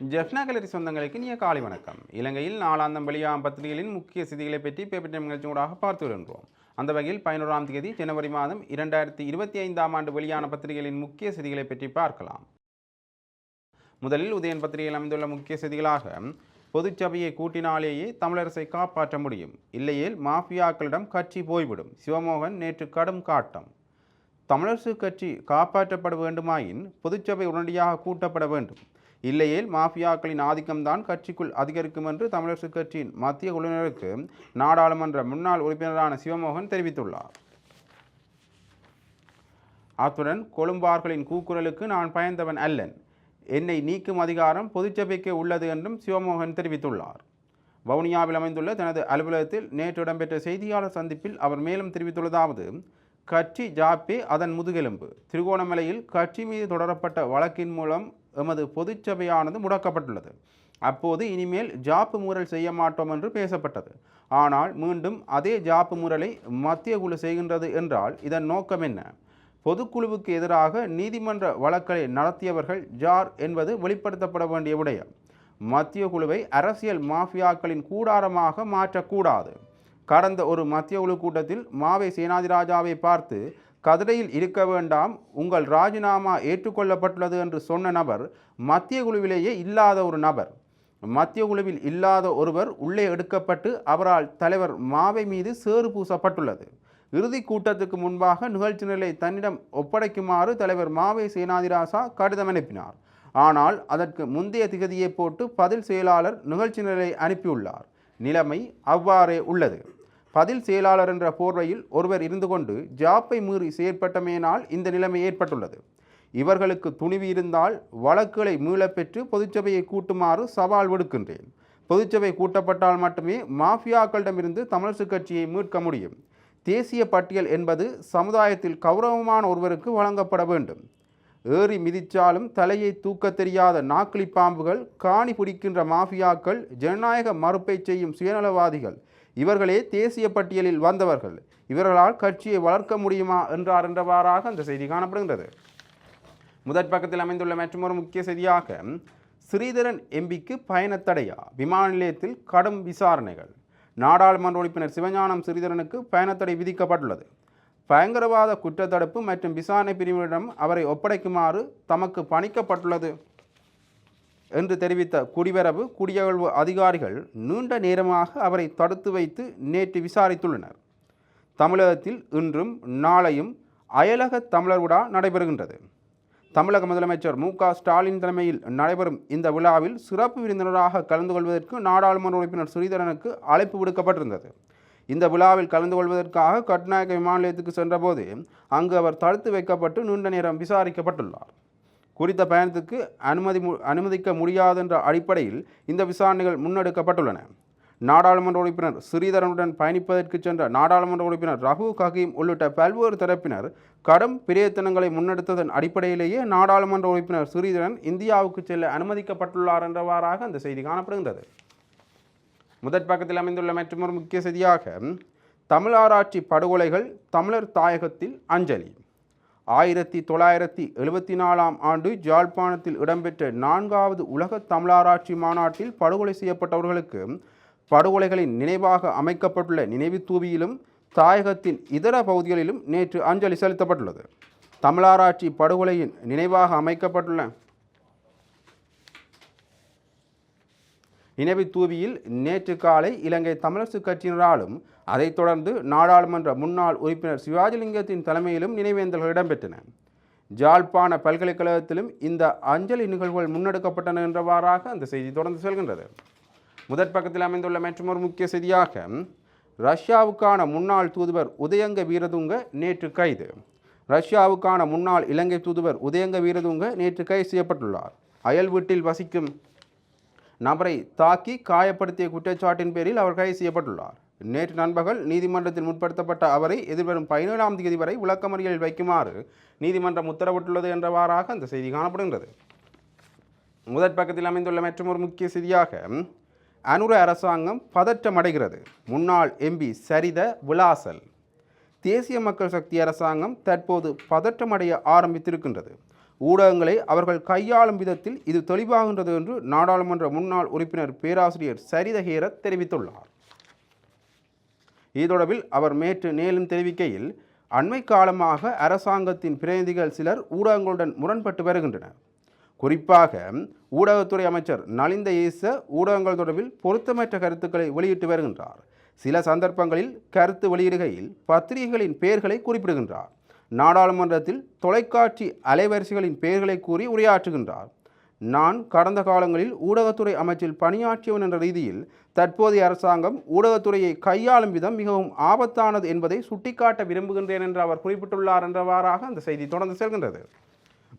ஜெஃப்னா கலரி சொந்தங்களுக்கு நீ காலை வணக்கம். இலங்கையில் நாளாந்தம் வெளியாகும் பத்திரிகைகளின் முக்கிய செய்திகளை பற்றி பேப்பர் டைம் நிகழ்ச்சியூடாக பார்த்து வருகின்றோம். அந்த வகையில் பதினோராம் தேதி ஜனவரி மாதம் இரண்டாயிரத்தி இருபத்தி ஐந்தாம் ஆண்டு வெளியான பத்திரிகைகளின் முக்கிய செய்திகளை பற்றி பார்க்கலாம். முதலில் உதயன் பத்திரிகையில் அமைந்துள்ள முக்கிய செய்திகளாக பொதுச்சபையை கூட்டினாலேயே தமிழரசை காப்பாற்ற முடியும். இல்லையேல் மாஃபியாக்களிடம் கட்சி போய்விடும். சிவமோகன் நேற்று கடும் காட்டம். தமிழரசு கட்சி காப்பாற்றப்பட வேண்டுமாயின் பொதுச்சபை உடனடியாக கூட்டப்பட வேண்டும். இல்லையேல் மாஃபியாக்களின் ஆதிக்கம்தான் கட்சிக்குள் அதிகரிக்கும் என்று தமிழரசு கட்சியின் மத்திய குழுவினருக்கு நாடாளுமன்ற முன்னாள் உறுப்பினரான சிவமோகன் தெரிவித்துள்ளார். அத்துடன் கொழும்பார்களின் கூக்குரலுக்கு நான் பயந்தவன் அல்லன். என்னை நீக்கும் அதிகாரம் பொதுச்சபைக்கு உள்ளது என்றும் சிவமோகன் தெரிவித்துள்ளார். வவுனியாவில் அமைந்துள்ள தனது அலுவலகத்தில் நேற்று இடம்பெற்ற செய்தியாளர் சந்திப்பில் அவர் மேலும் தெரிவித்துள்ளதாவது கட்சி ஜாப்பே அதன் முதுகெலும்பு. திருகோணமலையில் கட்சி மீது தொடரப்பட்ட வழக்கின் மூலம் எமது பொதுச்சபையானது முடக்கப்பட்டுள்ளது. அப்போது இனிமேல் ஜாப்பு மூரல் செய்ய மாட்டோம் என்று பேசப்பட்டது. ஆனால் மீண்டும் அதே ஜாப்பு மூரலை மத்திய குழு செய்கின்றது என்றால் இதன் நோக்கம் என்ன? பொதுக்குழுவுக்கு எதிராக நீதிமன்ற வழக்கை நடத்தியவர்கள் ஜார் என்பது வெளிப்படுத்தப்பட வேண்டிய விடயம். மத்திய குழுவை அரசியல் மாஃபியாக்களின் கூடாரமாக மாற்றக்கூடாது. கடந்த ஒரு மத்திய குழு கூட்டத்தில் மாவை சேனாதிராஜாவை பார்த்து கதிரையில் இருக்க வேண்டாம் உங்கள் ராஜினாமா ஏற்றுக்கொள்ளப்பட்டுள்ளது என்று சொன்ன நபர் மத்திய குழுவிலேயே இல்லாத ஒரு நபர். மத்திய குழுவில் இல்லாத ஒருவர் உள்ளே எடுக்கப்பட்டு அவரால் தலைவர் மாவை மீது சேறு பூசப்பட்டுள்ளது. இறுதி கூட்டத்துக்கு முன்பாக நிகழ்ச்சி நிலை தன்னிடம் ஒப்படைக்குமாறு தலைவர் மாவை சேனாதிராசா கடிதம் அனுப்பினார். ஆனால் அதற்கு முந்தைய திகதியை போட்டு பதில் செயலாளர் நிகழ்ச்சி நிலை அனுப்பியுள்ளார். நிலைமை அவ்வாறே உள்ளது. பதில் செயலாளர் என்ற போர்வையில் ஒருவர் இருந்து கொண்டு ஜாப்பை மீறி செயற்பட்டமையினால் இந்த நிலைமை ஏற்பட்டுள்ளது. இவர்களுக்கு துணிவு இருந்தால் வழக்குகளை மீளப்பெற்று பொதுச்சபையை கூட்டுமாறு சவால் விடுக்கின்றேன். பொதுச்சபை கூட்டப்பட்டால் மட்டுமே மாஃபியாக்களிடமிருந்து தமிழ்சு கட்சியை மீட்க முடியும். தேசிய பட்டியல் என்பது சமுதாயத்தில் கௌரவமான ஒருவருக்கு வழங்கப்பட வேண்டும். ஏறி மிதிச்சாலும் தலையை தூக்க தெரியாத நாக்களி பாம்புகள் காணி பிடிக்கின்ற மாஃபியாக்கள் ஜனநாயக மறுப்பை செய்யும் சுயநலவாதிகள் இவர்களே தேசிய பட்டியலில் வந்தவர்கள் இவர்களால் கட்சியை வளர்க்க முடியுமா என்றார் என்றவாறாக அந்த செய்தி காணப்படுகின்றது. முதற் பக்கத்தில் அமைந்துள்ள மற்றொரு முக்கிய செய்தியாக ஸ்ரீதரன் எம்பிக்கு பயணத்தடையா? விமான நிலையத்தில் கடும் விசாரணைகள். நாடாளுமன்ற உறுப்பினர் சிவஞானம் ஸ்ரீதரனுக்கு பயணத்தடை விதிக்கப்பட்டுள்ளது. பயங்கரவாத குற்றத்தடுப்பு மற்றும் விசாரணை பிரிவினரிடம் அவரை ஒப்படைக்குமாறு தமக்கு பணிக்கப்பட்டுள்ளது. என்று தெரிவித்த குடிவரவு குடியகழ்வு அதிகாரிகள் நீண்ட நேரமாக அவரை தடுத்து வைத்து நேற்று விசாரித்துள்ளனர். தமிழகத்தில் இன்றும் நாளையும் அயலக தமிழர் விழா நடைபெறுகின்றது. தமிழக முதலமைச்சர் மு க ஸ்டாலின் தலைமையில் நடைபெறும் இந்த விழாவில் சிறப்பு விருந்தினராக கலந்து கொள்வதற்கு நாடாளுமன்ற உறுப்பினர் ஸ்ரீதரனுக்கு அழைப்பு விடுக்கப்பட்டிருந்தது. இந்த விழாவில் கலந்து கொள்வதற்காக கட்நாயக்க விமான நிலையத்துக்கு சென்றபோது அங்கு அவர் தடுத்து வைக்கப்பட்டு நீண்ட நேரம் விசாரிக்கப்பட்டுள்ளார். குறித்த பயணத்துக்கு அனுமதி மு- அனுமதிக்க முடியாதென்ற அடிப்படையில் இந்த விசாரணைகள் முன்னெடுக்கப்பட்டுள்ளன. நாடாளுமன்ற உறுப்பினர் ஸ்ரீதரனுடன் பயணிப்பதற்கு சென்ற நாடாளுமன்ற உறுப்பினர் ரகு ககீம் உள்ளிட்ட பல்வேறு தரப்பினர் கடும் பிரயத்தனங்களை முன்னெடுத்ததன் அடிப்படையிலேயே நாடாளுமன்ற உறுப்பினர் ஸ்ரீதரன் இந்தியாவுக்கு செல்ல அனுமதிக்கப்பட்டுள்ளார் என்றவாறாக அந்த செய்தி காணப்படுகின்றது. முதற் பக்கத்தில் அமைந்துள்ள மற்றொரு முக்கிய செய்தியாக தமிழாராய்ச்சி படுகொலைகள் தமிழர் தாயகத்தில் அஞ்சலி. ஆயிரத்தி தொள்ளாயிரத்தி எழுபத்தி நாலாம் ஆண்டு ஜாழ்ப்பாணத்தில் இடம்பெற்ற நான்காவது உலக தமிழாராய்ச்சி மாநாட்டில் படுகொலை செய்யப்பட்டவர்களுக்கு படுகொலைகளின் நினைவாக அமைக்கப்பட்டுள்ள நினைவு தூவியிலும் தாயகத்தின் இதர பகுதிகளிலும் நேற்று அஞ்சலி செலுத்தப்பட்டுள்ளது. தமிழாராய்ச்சி படுகொலையின் நினைவாக அமைக்கப்பட்டுள்ள நினைவு தூவியில் நேற்று காலை இலங்கை தமிழரசு கட்சியினராலும் அதைத் தொடர்ந்து நாடாளுமன்ற முன்னாள் உறுப்பினர் சிவாஜிலிங்கத்தின் தலைமையிலும் நினைவேந்தல்கள் இடம்பெற்றன. ஜாழ்ப்பாண பல்கலைக்கழகத்திலும் இந்த அஞ்சலி நிகழ்வுகள் முன்னெடுக்கப்பட்டன என்றவாறாக அந்த செய்தி தொடர்ந்து செல்கின்றது. முதற் பக்கத்தில் அமைந்துள்ள மற்றொரு முக்கிய செய்தியாக ரஷ்யாவுக்கான முன்னாள் தூதுவர் உதயங்க வீரதுங்க நேற்று கைது. ரஷ்யாவுக்கான முன்னாள் இலங்கை தூதுவர் உதயங்க வீரதுங்க நேற்று கைது செய்யப்பட்டுள்ளார். அயல் வீட்டில் வசிக்கும் நபரை தாக்கி காயப்படுத்திய குற்றச்சாட்டின் பேரில் அவர் கைது செய்யப்பட்டுள்ளார். நேற்று நண்பகல் நீதிமன்றத்தில் முற்படுத்தப்பட்ட அவரை எதிர்வரும் பதினேழாம் தேதி வரை விளக்கமறியலில் வைக்குமாறு நீதிமன்றம் உத்தரவிட்டுள்ளது என்றவாறாக அந்த செய்தி காணப்படுகின்றது. முதற் பக்கத்தில் அமைந்துள்ள மற்றொரு முக்கிய செய்தியாக அனுர அரசாங்கம் பதற்றமடைகிறது. முன்னாள் எம்பி சரித விலாசல் தேசிய மக்கள் சக்தி அரசாங்கம் தற்போது பதற்றமடைய ஆரம்பித்திருக்கின்றது. ஊடகங்களை அவர்கள் கையாளும் விதத்தில் இது தெளிவாகின்றது என்று நாடாளுமன்ற முன்னாள் உறுப்பினர் பேராசிரியர் சரிதஹேரத் தெரிவித்துள்ளார். இது தொடர்பில் அவர் நேற்று மேலும் தெரிவிக்கையில் அண்மை காலமாக அரசாங்கத்தின் பிரதிநிதிகள் சிலர் ஊடகங்களுடன் முரண்பட்டு வருகின்றனர். குறிப்பாக ஊடகத்துறை அமைச்சர் நலிந்த ஈச ஊடகங்கள் தொடர்பில் பொருத்தமற்ற கருத்துக்களை வெளியிட்டு வருகின்றார். சில சந்தர்ப்பங்களில் கருத்து வெளியிடுகையில் பத்திரிகைகளின் பெயர்களை குறிப்பிடுகின்றார். நாடாளுமன்றத்தில் தொலைக்காட்சி அலைவரிசைகளின் பெயர்களை கூறி உரையாற்றுகின்றார். நான் கடந்த காலங்களில் ஊடகத்துறை அமைச்சில் பணியாற்றியவன் என்ற ரீதியில் தற்போதைய அரசாங்கம் ஊடகத்துறையை கையாளும் விதம் மிகவும் ஆபத்தானது என்பதை சுட்டிக்காட்ட விரும்புகின்றேன் என்று அவர் குறிப்பிட்டுள்ளார் என்றவாறாக அந்த செய்தி தொடர்ந்து செல்கின்றது.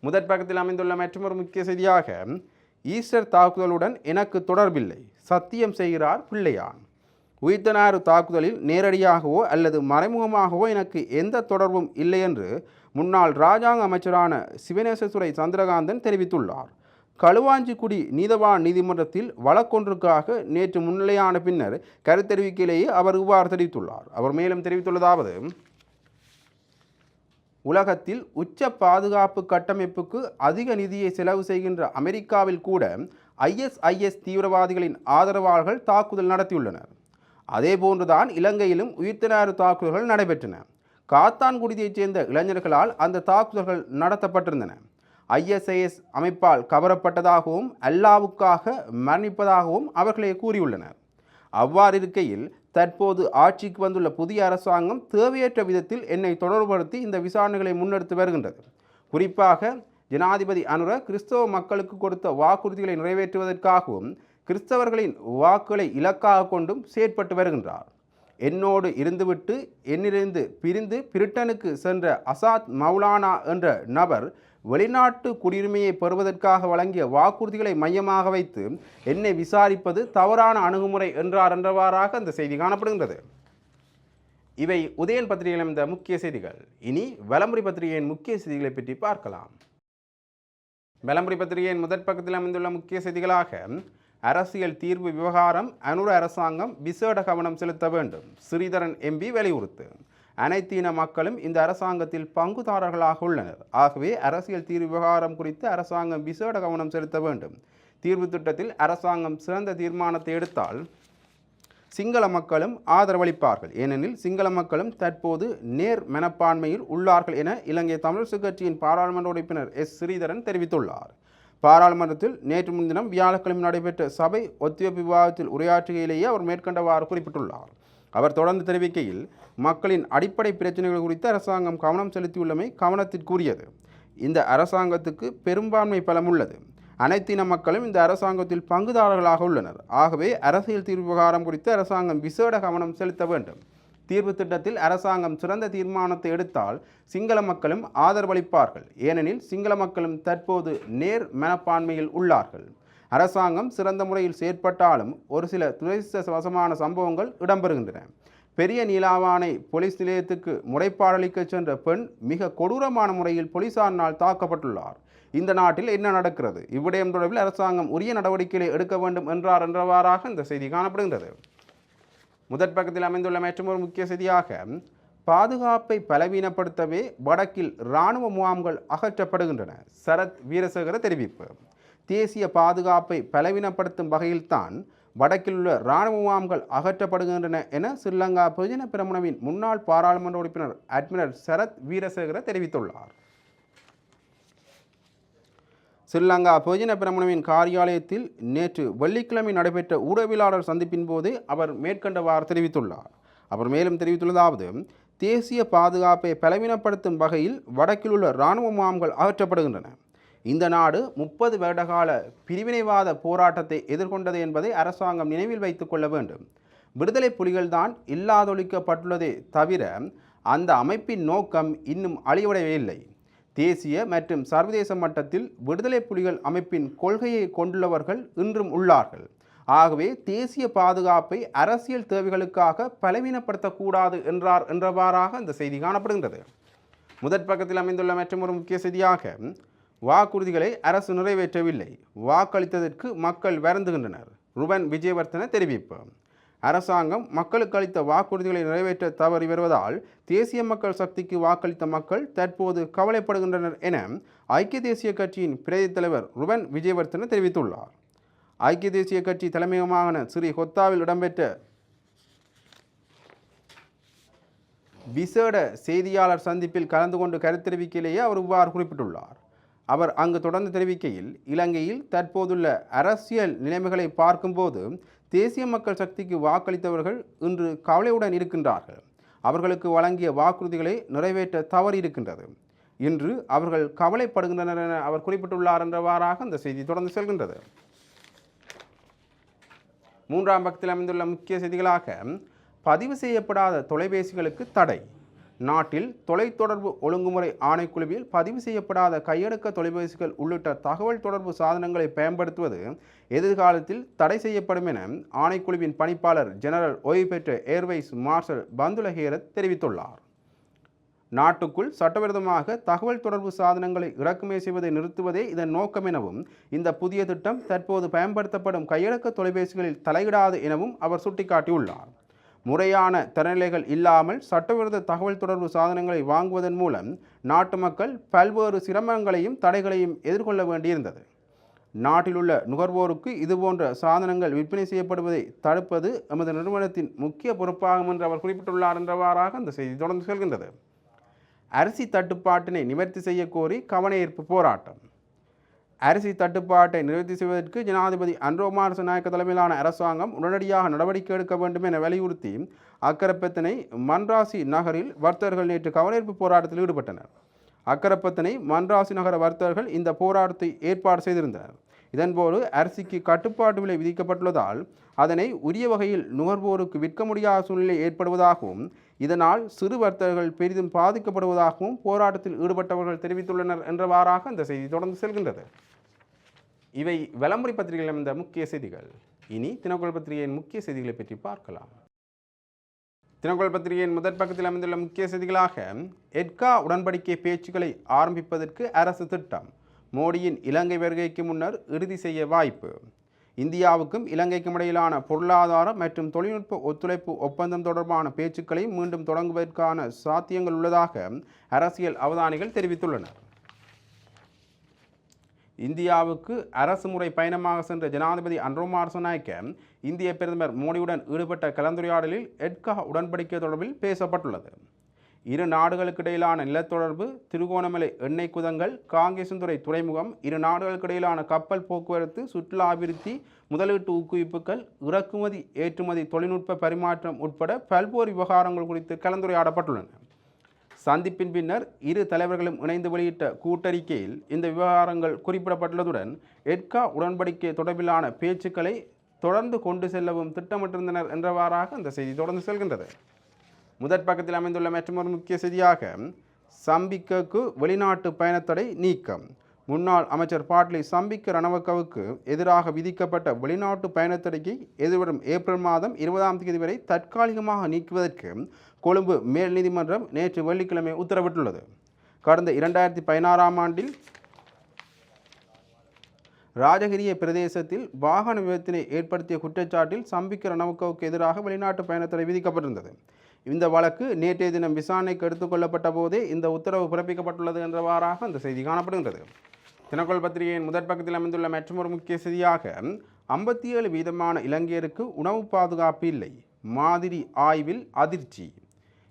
முதற் பக்கத்தில் அமைந்துள்ள மற்றொரு முக்கிய செய்தியாக ஈஸ்டர் தாக்குதலுடன் எனக்கு தொடர்பில்லை. சத்தியம் செய்கிறார் பிள்ளையான். உயிர்த்தனாறு தாக்குதலில் நேரடியாகவோ அல்லது மறைமுகமாகவோ எனக்கு எந்த தொடர்பும் இல்லை என்று முன்னாள் ராஜாங்க அமைச்சரான சிவனேசத்துறை சந்திரகாந்தன் தெரிவித்துள்ளார். களுவாஞ்சிக்குடி நீதவான் நீதிமன்றத்தில் வழக்கொன்றுக்காக நேற்று முன்னிலையான பின்னர் கருத்தெரிவிக்கையிலேயே அவர் இவ்வாறு தெரிவித்துள்ளார். அவர் மேலும் தெரிவித்துள்ளதாவது உலகத்தில் உச்ச பாதுகாப்பு கட்டமைப்புக்கு அதிக நிதியை செலவு செய்கின்ற அமெரிக்காவில் கூட ஐஎஸ்ஐஎஸ் தீவிரவாதிகளின் ஆதரவாளர்கள் தாக்குதல் நடத்தியுள்ளனர். அதே போன்றுதான் இலங்கையிலும் உயிர்த்தினாறு தாக்குதல்கள் நடைபெற்றன. காத்தான்குடியைச் சேர்ந்த இளைஞர்களால் அந்த தாக்குதல்கள் நடத்தப்பட்டிருந்தன. ஐஎஸ்ஐஎஸ் அமைப்பால் கவரப்பட்டதாகவும் அல்லாவுக்காக மரணிப்பதாகவும் அவர்களே கூறியுள்ளனர். அவ்வாறு இருக்கையில் தற்போது ஆட்சிக்கு வந்துள்ள புதிய அரசாங்கம் தேவையற்ற விதத்தில் என்னை தொடர்புபடுத்தி இந்த விசாரணைகளை முன்னெடுத்து வருகின்றது. குறிப்பாக ஜனாதிபதி அனுர கிறிஸ்தவ மக்களுக்கு கொடுத்த வாக்குறுதிகளை நிறைவேற்றுவதற்காகவும் கிறிஸ்தவர்களின் வாக்குகளை இலக்காக கொண்டும் செயற்பட்டு வருகின்றார். என்னோடு இருந்துவிட்டு என்னிலிருந்து பிரிந்து பிரிட்டனுக்கு சென்ற அசாத் மௌலானா என்ற நபர் வெளிநாட்டு குடியுரிமையை பெறுவதற்காக வழங்கிய வாக்குறுதிகளை மையமாக வைத்து என்னை விசாரிப்பது தவறான அணுகுமுறை என்றார் என்றவாறாக அந்த செய்தி காணப்படுகின்றது. இவை உதயன் பத்திரிகையில் அமைந்த முக்கிய செய்திகள். இனி வலம்புரி பத்திரிகையின் முக்கிய செய்திகளை பற்றி பார்க்கலாம். வலம்புரி பத்திரிகையின் முதற் பக்கத்தில் அமைந்துள்ள முக்கிய செய்திகளாக அரசியல் தீர்வு விவகாரம் அனுர அரசாங்கம் விசேட கவனம் செலுத்த வேண்டும் ஸ்ரீதரன் எம்பி வலியுறுத்து. அனைத்து இன மக்களும் இந்த அரசாங்கத்தில் பங்குதாரர்களாக உள்ளனர். ஆகவே அரசியல் தீர்வு விவகாரம் குறித்து அரசாங்கம் விசேட கவனம் செலுத்த வேண்டும். தீர்வு திட்டத்தில் அரசாங்கம் சிறந்த தீர்மானத்தை எடுத்தால் சிங்கள மக்களும் ஆதரவளிப்பார்கள். ஏனெனில் சிங்கள மக்களும் தற்போது நேர் மனப்பான்மையில் உள்ளார்கள் என இலங்கை தமிழ் கட்சியின் பாராளுமன்ற உறுப்பினர் எஸ். ஸ்ரீதரன் தெரிவித்துள்ளார். பாராளுமன்றத்தில் நேற்று முன்தினம் வியாழக்கிழமை நடைபெற்ற சபை ஒத்திவைப்பு விவாதத்தில் உரையாற்றுகையிலேயே அவர் மேற்கண்டவாறு குறிப்பிட்டுள்ளார். அவர் தொடர்ந்து தெரிவிக்கையில் மக்களின் அடிப்படை பிரச்சனைகள் குறித்து அரசாங்கம் கவனம் செலுத்தியுள்ளமை கவனத்திற்குரியது. இந்த அரசாங்கத்துக்கு பெரும்பான்மை பலம் உள்ளது அனைத்து இன மக்களும் இந்த அரசாங்கத்தில் பங்குதாரர்களாக உள்ளனர். ஆகவே அரசியல் தீர்வு விவகாரம் குறித்து அரசாங்கம் விசேட கவனம் செலுத்த வேண்டும். தீர்வு திட்டத்தில் அரசாங்கம் சிறந்த தீர்மானத்தை எடுத்தால் சிங்கள மக்களும் ஆதரவளிப்பார்கள். ஏனெனில் சிங்கள மக்களும் தற்போது நேர் மனப்பான்மையில் உள்ளார்கள். அரசாங்கம் சிறந்த முறையில் செயற்பட்டாலும் ஒரு சில துரதிர்ஷ்டவசமான சம்பவங்கள் இடம்பெறுகின்றன. பெரிய நீலாவானை போலீஸ் நிலையத்துக்கு முறைப்பாடளிக்க சென்ற பெண் மிக கொடூரமான முறையில் போலீசாரினால் தாக்கப்பட்டுள்ளார். இந்த நாட்டில் என்ன நடக்கிறது? இவ்விடயம் தொடர்பில் அரசாங்கம் உரிய நடவடிக்கைகளை எடுக்க வேண்டும் என்றார் என்றவாறாக இந்த செய்தி காணப்படுகின்றது. முதற் பக்கத்தில் அமைந்துள்ள மற்றொரு முக்கிய செய்தியாக பாதுகாப்பை பலவீனப்படுத்தவே வடக்கில் இராணுவ முகாம்கள் அகற்றப்படுகின்றன. சரத் வீரசேகர தெரிவிப்பு. தேசிய பாதுகாப்பை பலவீனப்படுத்தும் வகையில்தான் வடக்கில் உள்ள இராணுவ முகாம்கள் அகற்றப்படுகின்றன என ஸ்ரீலங்கா பொதுஜன பிரமுனவின் முன்னாள் பாராளுமன்ற உறுப்பினர் அட்மிரல் சரத் வீரசேகர தெரிவித்துள்ளார். ஸ்ரீலங்கா பொதுஜன பிரமணவின் காரியாலயத்தில் நேற்று வெள்ளிக்கிழமை நடைபெற்ற ஊடகவியலாளர் சந்திப்பின் போது அவர் மேற்கண்டவாறு தெரிவித்துள்ளார். அவர் மேலும் தெரிவித்துள்ளதாவது தேசிய பாதுகாப்பை பலவீனப்படுத்தும் வகையில் வடக்கில் உள்ள இராணுவ முகாம்கள் அகற்றப்படுகின்றன. இந்த நாடு முப்பது வருடகால பிரிவினைவாத போராட்டத்தை எதிர்கொண்டது என்பதை அரசாங்கம் நினைவில் வைத்துக் கொள்ள வேண்டும். விடுதலை புலிகள்தான் இல்லாதொழிக்கப்பட்டுள்ளதே தவிர அந்த அமைப்பின் நோக்கம் இன்னும் அழிவடையவே இல்லை. தேசிய மற்றும் சர்வதேச மட்டத்தில் விடுதலை புலிகள் அமைப்பின் கொள்கையை கொண்டுள்ளவர்கள் இன்றும் உள்ளார்கள். ஆகவே தேசிய பாதுகாப்பை அரசியல் தேவைகளுக்காக பலவீனப்படுத்தக்கூடாது என்றார் என்றவாறாக இந்த செய்தி காணப்படுகின்றது. முதற் பக்கத்தில் அமைந்துள்ள மற்றொரு முக்கிய செய்தியாக வாக்குறுதிகளை அரசு நிறைவேற்றவில்லை. வாக்களித்ததற்கு மக்கள் வருந்துகின்றனர். ருபன் விஜயவர்த்தன தெரிவிப்பு. அரசாங்கம் மக்களுக்கு அளித்த வாக்குறுதிகளை நிறைவேற்ற தவறி வருவதால் தேசிய மக்கள் சக்திக்கு வாக்களித்த மக்கள் தற்போது கவலைப்படுகின்றனர் என ஐக்கிய தேசிய கட்சியின் பிரதி தலைவர் ருவன் விஜயவர்தன தெரிவித்துள்ளார். ஐக்கிய தேசிய கட்சி தலைமையகமான ஸ்ரீ ஹொத்தாவில் இடம்பெற்ற விசேட செய்தியாளர் சந்திப்பில் கலந்து கொண்டு கருத்தெரிவிக்கையிலேயே அவர் இவ்வாறு குறிப்பிட்டுள்ளார். அவர் அங்கு தொடர்ந்து தெரிவிக்கையில் இலங்கையில் தற்போதுள்ள அரசியல் நிலைமைகளை பார்க்கும்போது தேசிய மக்கள் சக்திக்கு வாக்களித்தவர்கள் இன்று கவலையுடன் இருக்கின்றார்கள். அவர்களுக்கு வழங்கிய வாக்குறுதிகளை நிறைவேற்ற தவறி இருக்கின்றது. இன்று அவர்கள் கவலைப்படுகின்றனர் என அவர் குறிப்பிட்டுள்ளார் என்றவாறாக அந்த செய்தி தொடர்ந்து செல்கின்றது. மூன்றாம் பக்கத்தில் அமைந்துள்ள முக்கிய செய்திகளாக பதிவு செய்யப்படாத தொலைபேசிகளுக்கு தடை. நாட்டில் தொலைத்தொடர்பு ஒழுங்குமுறை ஆணைக்குழுவில் பதிவு செய்யப்படாத கையடக்க தொலைபேசிகள் உள்ளிட்ட தகவல் தொடர்பு சாதனங்களை பயன்படுத்துவது எதிர்காலத்தில் தடை செய்யப்படும் என ஆணைக்குழுவின் பணிப்பாளர் ஜெனரல் ஓய்வு பெற்ற ஏர்வைஸ் மார்ஷல் பந்துல ஹேரத் தெரிவித்துள்ளார். நாட்டுக்குள் சட்டவிரோதமாக தகவல் தொடர்பு சாதனங்களை இறக்குமதி செய்வதை நிறுத்துவதே இதன் நோக்கம் எனவும் இந்த புதிய திட்டம் தற்போது பயன்படுத்தப்படும் கையடக்க தொலைபேசிகளில் தலையிடாது எனவும் அவர் சுட்டிக்காட்டியுள்ளார். முறையான தரநிலைகள் இல்லாமல் சட்டவிரோத தகவல் தொடர்பு சாதனங்களை வாங்குவதன் மூலம் நாட்டு மக்கள் பல்வேறு சிரமங்களையும் தடைகளையும் எதிர்கொள்ள வேண்டியிருந்தது. நாட்டிலுள்ள நுகர்வோருக்கு இதுபோன்ற சாதனங்கள் விற்பனை செய்யப்படுவதை தடுப்பது எமது நிறுவனத்தின் முக்கிய பொறுப்பாகும் என்று அவர் குறிப்பிட்டுள்ளார் என்றவாறாக அந்த செய்தி தொடர்ந்து செல்கின்றது. அரிசி தட்டுப்பாட்டினை நிவர்த்தி செய்யக்கோரி கோரி கவனஈர்ப்பு போராட்டம். அரிசி தட்டுப்பாட்டை நிவர்த்தி செய்வதற்கு ஜனாதிபதி அன்ரோமார் நாயக்க தலைமையிலான அரசாங்கம் உடனடியாக நடவடிக்கை எடுக்க வேண்டும் என வலியுறுத்தி அக்கரப்பத்தினை மன்ராசி நகரில் வர்த்தகர்கள் நேற்று கவனஈர்ப்பு போராட்டத்தில் ஈடுபட்டனர். அக்கரப்பத்தினை மன்ராசி நகர வர்த்தகர்கள் இந்த போராட்டத்தை ஏற்பாடு செய்திருந்தனர். இதன்போது அரிசிக்கு கட்டுப்பாட்டு விலை விதிக்கப்பட்டுள்ளதால் அதனை உரிய வகையில் நுகர்வோருக்கு விற்க முடியாத சூழ்நிலை ஏற்படுவதாகவும் இதனால் சிறு வர்த்தகர்கள் பெரிதும் பாதிக்கப்படுவதாகவும் போராட்டத்தில் ஈடுபட்டவர்கள் தெரிவித்துள்ளனர் என்றவாறாக அந்த செய்தி தொடர்ந்து செல்கின்றது. இவை விளம்பரி பத்திரிகையில் அமைந்த முக்கிய செய்திகள். இனி தினக்குள் பத்திரிகையின் முக்கிய செய்திகளை பற்றி பார்க்கலாம். தினக்குள் பத்திரிகையின் முதற் பக்கத்தில் அமைந்துள்ள முக்கிய செய்திகளாக எட்கா உடன்படிக்கை பேச்சுக்களை ஆரம்பிப்பதற்கு அரசு திட்டம். மோடியின் இலங்கை வருகைக்கு முன்னர் இறுதி செய்ய வாய்ப்பு. இந்தியாவுக்கும் இலங்கைக்கும் இடையிலான பொருளாதார மற்றும் தொழில்நுட்ப ஒத்துழைப்பு ஒப்பந்தம் தொடர்பான பேச்சுக்களை மீண்டும் தொடங்குவதற்கான சாத்தியங்கள் உள்ளதாக அரசியல் அவதானிகள் தெரிவித்துள்ளனர் இந்தியாவுக்கு அரசு முறை பயணமாக சென்ற ஜனாதிபதி அன்ரோமார் நாயக்க இந்திய பிரதமர் மோடியுடன் ஈடுபட்ட கலந்துரையாடலில் எட்கா உடன்படிக்கை தொடர்பில் பேசப்பட்டுள்ளது. இரு நாடுகளுக்கு இடையிலான நிலத்தொடர்பு திருகோணமலை எண்ணெய் குதங்கள் காங்கேசந்துறை துறைமுகம் இரு நாடுகளுக்கு இடையிலான கப்பல் போக்குவரத்து சுற்றுலா அபிவிருத்தி முதலீட்டு ஊக்குவிப்புகள் இறக்குமதி ஏற்றுமதி தொழில்நுட்ப பரிமாற்றம் உட்பட பல்வேறு விவகாரங்கள் குறித்து கலந்துரையாடப்பட்டுள்ளன. சந்திப்பின் பின்னர் இரு தலைவர்களும் இணைந்து வெளியிட்ட கூட்டறிக்கையில் இந்த விவகாரங்கள் குறிப்பிடப்பட்டுள்ளதுடன் எட்கா உடன்படிக்கை தொடர்பிலான பேச்சுக்களை தொடர்ந்து கொண்டு செல்லவும் திட்டமிட்டிருந்தனர் என்றவாறாக அந்த செய்தி தொடர்ந்து செல்கின்றது. முதற் பக்கத்தில் அமைந்துள்ள மற்றொரு முக்கிய செய்தியாக சம்பிக்கக்கு வெளிநாட்டு பயணத்தடை நீக்கம். முன்னாள் அமைச்சர் பாட்லி சம்பிக்க ரணவக்கவுக்கு எதிராக விதிக்கப்பட்ட வெளிநாட்டு பயணத்தடையை எதிர்வரும் ஏப்ரல் மாதம் இருபதாம் தேதி வரை தற்காலிகமாக நீக்குவதற்கு கொழும்பு மேல் நீதிமன்றம் நேற்று வெள்ளிக்கிழமை உத்தரவிட்டுள்ளது. கடந்த இரண்டாயிரத்தி பதினாறாம் ஆண்டில் ராஜகிரிய பிரதேசத்தில் வாகன விபத்தினை ஏற்படுத்திய குற்றச்சாட்டில் சம்பிக்க ரணவக்கவுக்கு எதிராக வெளிநாட்டு பயணத்தடை விதிக்கப்பட்டிருந்தது. இந்த வழக்கு நேற்றைய தினம் விசாரணைக்கு எடுத்துக்கொள்ளப்பட்ட போதே இந்த உத்தரவு பிறப்பிக்கப்பட்டுள்ளது என்றவாறாக அந்த செய்தி காணப்படுகின்றது. தினக்கோள் பத்திரிகையின் முதற் பக்கத்தில் அமைந்துள்ள மற்றொரு முக்கிய செய்தியாக ஐம்பத்தி ஏழு வீதமான இலங்கையருக்கு உணவு பாதுகாப்பு இல்லை. மாதிரி ஆய்வில் அதிர்ச்சி.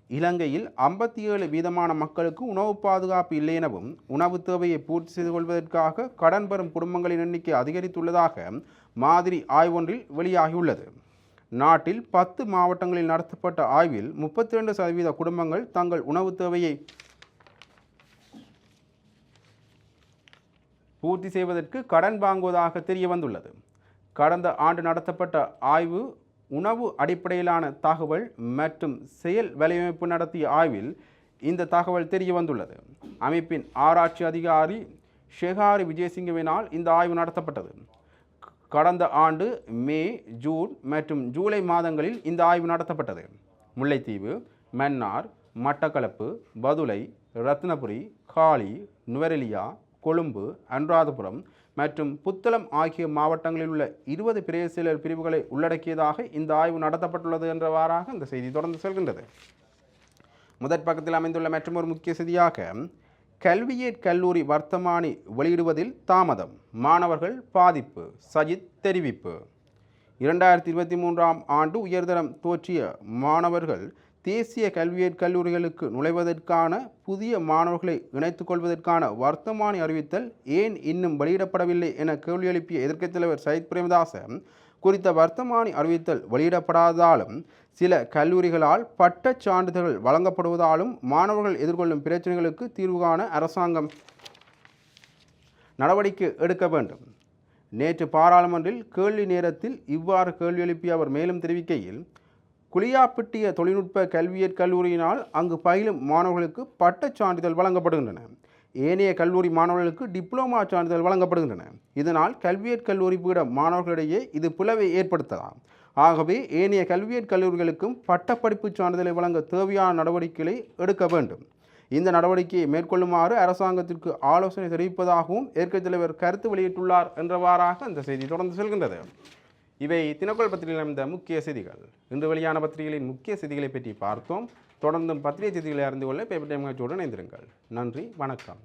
இலங்கையில் ஐம்பத்தி ஏழு வீதமான மக்களுக்கு உணவு பாதுகாப்பு இல்லை எனவும் உணவு தேவையை பூர்த்தி செய்து கொள்வதற்காக கடன் பெறும் குடும்பங்களின் எண்ணிக்கை அதிகரித்துள்ளதாக மாதிரி ஆய்வொன்றில் வெளியாகியுள்ளது. நாட்டில் பத்து மாவட்டங்களில் நடத்தப்பட்ட ஆய்வில் முப்பத்தி ரெண்டு சதவீத குடும்பங்கள் தங்கள் உணவு தேவையை பூர்த்தி செய்வதற்கு கடன் வாங்குவதாக தெரிய வந்துள்ளது கடந்த ஆண்டு நடத்தப்பட்ட ஆய்வு உணவு அடிப்படையிலான தகவல் மற்றும் செயல் வலையமைப்பு நடத்திய ஆய்வில் இந்த தகவல் தெரிய வந்துள்ளது அமைப்பின் ஆராய்ச்சி அதிகாரி ஷெகாரி விஜயசிங்கவினால் இந்த ஆய்வு நடத்தப்பட்டது. கடந்த ஆண்டு மே ஜூன் மற்றும் ஜூலை மாதங்களில் இந்த ஆய்வு நடத்தப்பட்டது. முல்லைத்தீவு மன்னார் மட்டக்களப்பு பதுளை ரத்னபுரி காலி நுவரெலியா கொழும்பு அனுராதபுரம் மற்றும் புத்தளம் ஆகிய மாவட்டங்களில் உள்ள இருபது பிரேசிலர் பிரிவுகளை உள்ளடக்கியதாக இந்த ஆய்வு நடத்தப்பட்டுள்ளது என்றவாறாக இந்த செய்தி தொடர்ந்து செல்கின்றது. முதற் பக்கத்தில் அமைந்துள்ள மற்றும் ஒரு முக்கிய செய்தியாக கல்வியேட் கல்லூரி வர்த்தமானி வெளியிடுவதில் தாமதம். மாணவர்கள் பாதிப்பு. சஜித் தெரிவிப்பு. இரண்டாயிரத்தி இருபத்தி மூன்றாம் ஆண்டு உயர்தரம் தோற்றிய மாணவர்கள் தேசிய கல்வியேட் கல்லூரிகளுக்கு நுழைவதற்கான புதிய மாணவர்களை இணைத்துக் கொள்வதற்கான வர்த்தமானி அறிவித்தல் ஏன் இன்னும் வெளியிடப்படவில்லை என கேள்வி எழுப்பிய எதிர்க்கட்சித் தலைவர் சயித் பிரேமதாசன் குறித்த வர்த்தமானி அறிவித்தல் வெளியிடப்படாததாலும் சில கல்லூரிகளால் பட்டச் சான்றிதழ்கள் வழங்கப்படுவதாலும் மாணவர்கள் எதிர்கொள்ளும் பிரச்சனைகளுக்கு தீர்வு காண அரசாங்கம் நடவடிக்கை எடுக்க வேண்டும். நேற்று பாராளுமன்றில் கேள்வி நேரத்தில் இவ்வாறு கேள்வி எழுப்பிய அவர் மேலும் தெரிவிக்கையில் குளியாப்பிட்டிய தொழில்நுட்ப கல்வியற் கல்லூரியினால் அங்கு பயிலும் மாணவர்களுக்கு பட்டச் சான்றிதழ் வழங்கப்படுகின்றன. ஏனைய கல்லூரி மாணவர்களுக்கு டிப்ளமா சான்றிதழ் வழங்கப்படுகின்றன. இதனால் கல்வியற் கல்லூரி பீட மாணவர்களிடையே இது பிளவை ஏற்படுத்தலாம். ஆகவே ஏனைய கல்வியற் கல்லூரிகளுக்கும் பட்டப்படிப்பு சான்றிதழை வழங்க தேவையான நடவடிக்கைகளை எடுக்க வேண்டும். இந்த நடவடிக்கையை மேற்கொள்ளுமாறு அரசாங்கத்திற்கு ஆலோசனை தெரிவிப்பதாகவும் ஏற்கை தலைவர் கருத்து வெளியிட்டுள்ளார் என்றவாறாக அந்த செய்தி தொடர்ந்து செல்கின்றது. இவை தினக்குள் பத்திரிகையில் அமைந்த முக்கிய செய்திகள். இன்று வெளியான பத்திரிகைகளின் முக்கிய செய்திகளை பற்றி பார்த்தோம். தொடர்ந்தும் பத்திரிகை செய்திகளை அறிந்து கொள்ள பேப்பர் டைம் காட்சியுடன் இணைந்திருங்கள். நன்றி வணக்கம்.